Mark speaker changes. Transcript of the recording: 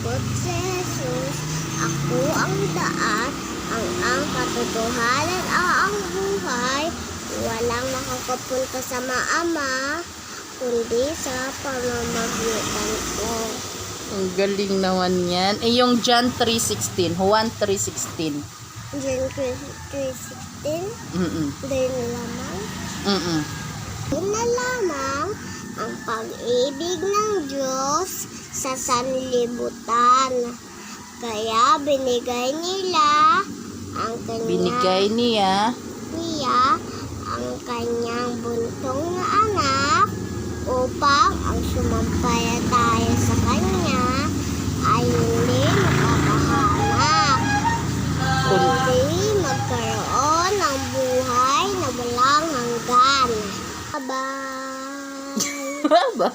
Speaker 1: Sumagot si Jesus, Ako ang daan, ang ang katotohanan, ang ang buhay. Walang makakapunta sa maama, kundi sa pamamagitan ko.
Speaker 2: Ang galing naman yan. Eh, yung John 3.16. Juan 3.16.
Speaker 1: John 3.16,
Speaker 2: Mm-mm.
Speaker 1: dahil lamang,
Speaker 2: Mm-mm.
Speaker 1: yun na lamang ang pag-ibig Diyos sa sanlibutan. Kaya binigay nila ang kanyang
Speaker 2: Binigay niya.
Speaker 1: niya ang kanyang buntong na anak upang ang sumampalataya sa kanya ay hindi makakahamak, kundi magkaroon ng buhay na walang hanggan. Bye-bye!
Speaker 2: まあまあ。